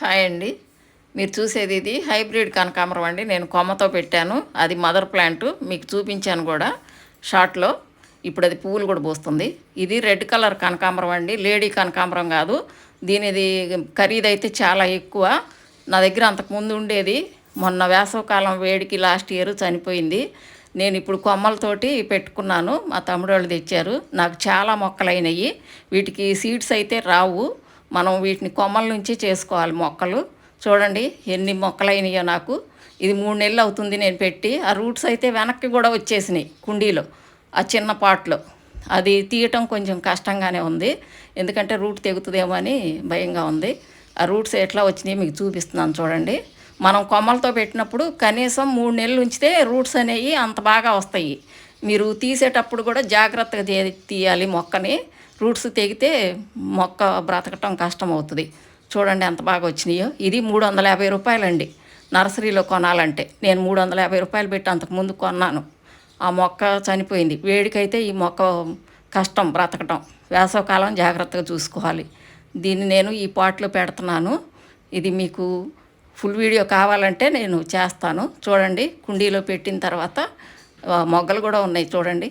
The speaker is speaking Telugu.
హాయ్ అండి. మీరు చూసేది ఇది హైబ్రిడ్ కనకాంబరం అండి. నేను కొమ్మతో పెట్టాను. అది మదర్ ప్లాంట్. మీకు చూపించాను కూడా షార్ట్లో ఇప్పుడు అది పువ్వులు కూడా పోస్తుంది. ఇది రెడ్ కలర్ కనకాంబరం అండి. లేడీ కనకాంబరం కాదు. దీనిది ఖరీదైతే చాలా ఎక్కువ. నా దగ్గర అంతకుముందు ఉండేది. మొన్న వేసవకాలం వేడికి లాస్ట్ ఇయర్ చనిపోయింది. నేను ఇప్పుడు కొమ్మలతోటి పెట్టుకున్నాను. మా తమ్ముడు వాళ్ళు తెచ్చారు. నాకు చాలా మొక్కలైనవి వీటికి సీడ్స్ అయితే రావు. మనం వీటిని కొమ్మల నుంచి చేసుకోవాలి మొక్కలు. చూడండి ఎన్ని మొక్కలైనాయో నాకు. ఇది మూడు నెలలు అవుతుంది నేను పెట్టి. ఆ రూట్స్ అయితే వెనక్కి కూడా వచ్చేసినాయి కుండీలో ఆ చిన్న పాట్లో. అది తీయటం కొంచెం కష్టంగానే ఉంది. ఎందుకంటే రూట్ తెగుతుందేమో అని భయంగా ఉంది. ఆ రూట్స్ ఎట్లా వచ్చినాయి మీకు చూపిస్తున్నాను చూడండి. మనం కొమ్మలతో పెట్టినప్పుడు కనీసం మూడు నెలలు ఉంచితే రూట్స్ అనేవి అంత బాగా వస్తాయి. మీరు తీసేటప్పుడు కూడా జాగ్రత్తగా తీ- తీయాలి మొక్కని. రూట్స్ తెగితే మొక్క బ్రతకటం కష్టం అవుతుంది చూడండి ఎంత బాగా వచ్చినాయో. ఇది మూడు వందల యాభై రూపాయలండి. నర్సరీలో కొనాలంటే. నేను మూడు వందల యాభై రూపాయలు పెట్టి అంతకుముందు కొన్నాను. ఆ మొక్క చనిపోయింది. వేడికైతే ఈ మొక్క కష్టం బ్రతకటం. వేసవకాలం జాగ్రత్తగా చూసుకోవాలి. దీన్ని నేను ఈ పాట్లో పెడుతున్నాను. ఇది మీకు ఫుల్ వీడియో కావాలంటే నేను చేస్తాను. చూడండి కుండీలో పెట్టిన తర్వాత మొగ్గలు కూడా ఉన్నాయి చూడండి.